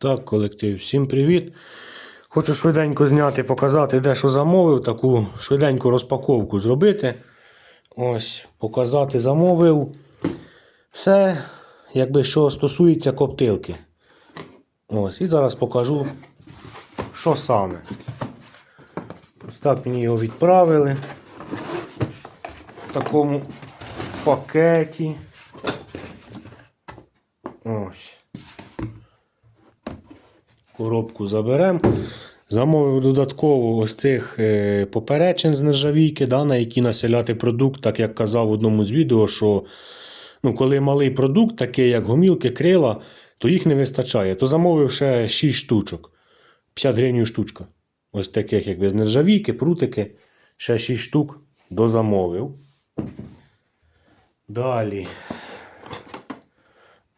Так, колектив, всім привіт. Хочу швиденько зняти, показати, де що замовив, таку швиденьку розпаковку зробити. Ось, показати, замовив. Все, якби що стосується коптилки. Ось, і зараз покажу, що саме. Ось так мені його відправили. В такому пакеті. Ось. Коробку заберемо. Замовив додатково ось цих е, поперечин з нержавійки, да, на які населяти продукт, так як казав в одному з відео, що ну, коли малий продукт, такий як гомілки, крила, то їх не вистачає. То замовив ще 6 штучок. 50 гривень штучка. Ось таких, якби з нержавійки, прутики. Ще 6 штук дозамовив. Далі.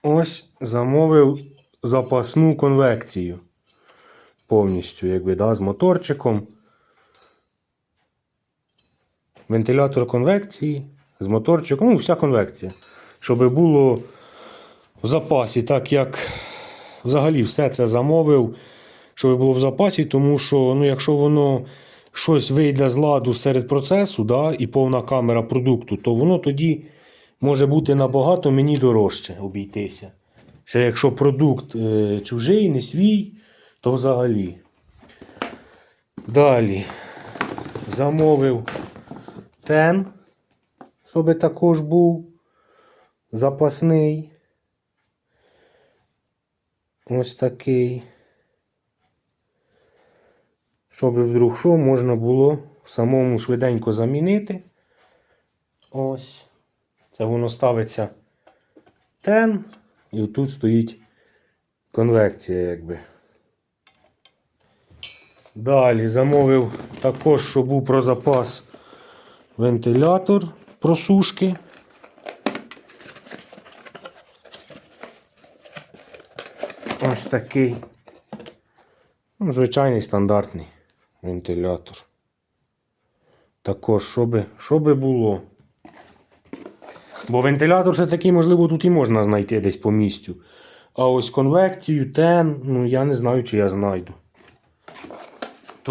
Ось замовив запасну конвекцію. Повністю, якби, да, з моторчиком. Вентилятор конвекції з моторчиком, ну, вся конвекція. Щоб було в запасі, так як взагалі все це замовив, щоб було в запасі, тому що, ну, якщо воно щось вийде з ладу серед процесу, да, і повна камера продукту, то воно тоді може бути набагато мені дорожче обійтися. Ще якщо продукт е, чужий, не свій, то взагалі. Далі замовив тен, щоб також був запасний. Ось такий. Щоб вдруг що можна було самому швиденько замінити. Ось. Це воно ставиться тен. І тут стоїть конвекція, якби. Далі замовив також, щоб був про запас вентилятор просушки. Ось такий. Ну, звичайний стандартний вентилятор. Також, щоби, щоби було. Бо вентилятор ще такий, можливо, тут і можна знайти десь по місцю. А ось конвекцію, тен, ну я не знаю, чи я знайду.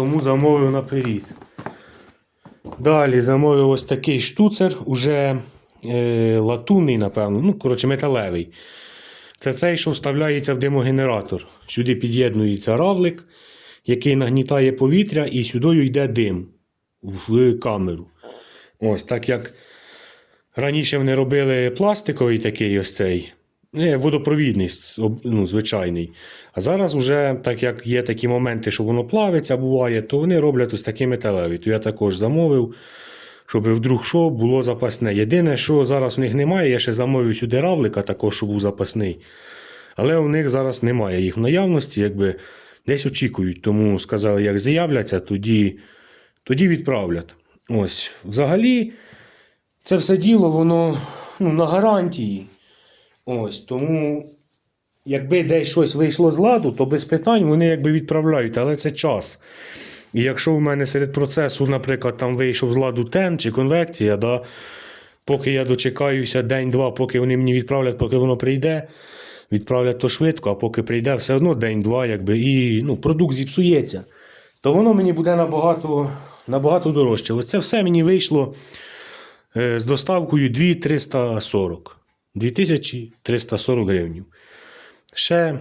Тому замовив наперед. Далі замовив ось такий штуцер, уже е, латунний, напевно, ну, коротше, металевий. Це цей, що вставляється в димогенератор. Сюди під'єднується равлик, який нагнітає повітря, і сюди йде дим в камеру. Ось так як раніше вони робили пластиковий такий ось цей. Не, водопровідний, ну, звичайний. А зараз, уже, так як є такі моменти, що воно плавиться, буває, то вони роблять ось такі металеві. То я також замовив, щоб вдруг що було запасне. Єдине, що зараз у них немає, я ще замовив сюди равлика, також, щоб був запасний. Але у них зараз немає їх в наявності, якби десь очікують. Тому сказали, як з'являться, тоді, тоді відправлять. Ось, взагалі, це все діло, воно ну, на гарантії. Ось, тому, якби десь щось вийшло з ладу, то без питань вони якби відправляють, але це час. І якщо у мене серед процесу, наприклад, там вийшов з ладу тен чи конвекція, да, поки я дочекаюся день-два, поки вони мені відправлять, поки воно прийде, відправлять то швидко, а поки прийде, все одно день-два, якби, і ну, продукт зіпсується, то воно мені буде набагато, набагато дорожче. Ось це все мені вийшло е, з доставкою 2340. 2340 гривень. Ще,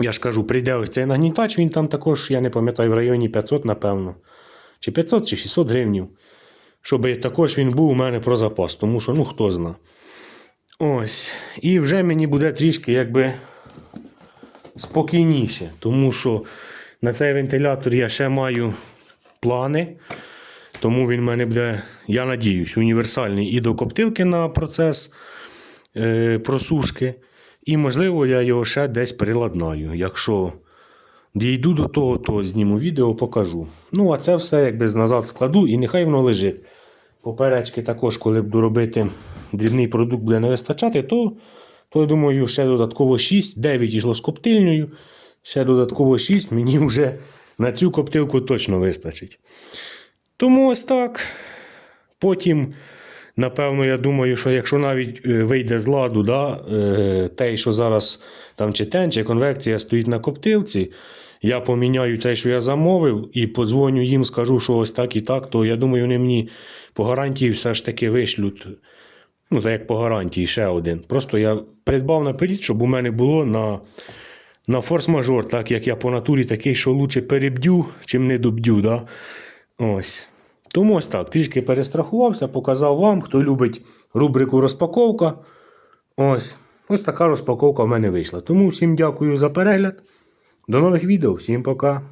я ж кажу, прийде ось цей нагнітач, він там також, я не пам'ятаю, в районі 500, напевно. Чи 500, чи 600 гривень. Щоб також він був у мене про запас, тому що, ну, хто зна. Ось. І вже мені буде трішки якби спокійніше, тому що на цей вентилятор я ще маю плани. Тому він в мене буде, я надіюсь, універсальний і до коптилки на процес просушки. І, можливо, я його ще десь приладнаю. Якщо дійду до того, то зніму відео, покажу. Ну, а це все якби назад складу і нехай воно лежить. Поперечки також, коли буду робити дрібний продукт, буде не вистачати, то, то я думаю, ще додатково 6, 9 йшло з коптильнею. Ще додатково 6 мені вже на цю коптилку точно вистачить. Тому ось так. Потім Напевно, я думаю, що якщо навіть е, вийде з ладу, да, е, те, що зараз там чи тен, чи конвекція стоїть на коптилці, я поміняю цей, що я замовив, і подзвоню їм, скажу, що ось так і так, то я думаю, вони мені по гарантії все ж таки вишлють. Ну, це як по гарантії ще один. Просто я придбав наперед, щоб у мене було на, на форс-мажор, так як я по натурі такий, що лучше перебдю, чим не добдю. Да? Ось. Тому ось так, трішки перестрахувався, показав вам, хто любить рубрику розпаковка. Ось. Ось така розпаковка в мене вийшла. Тому всім дякую за перегляд. До нових відео, всім пока.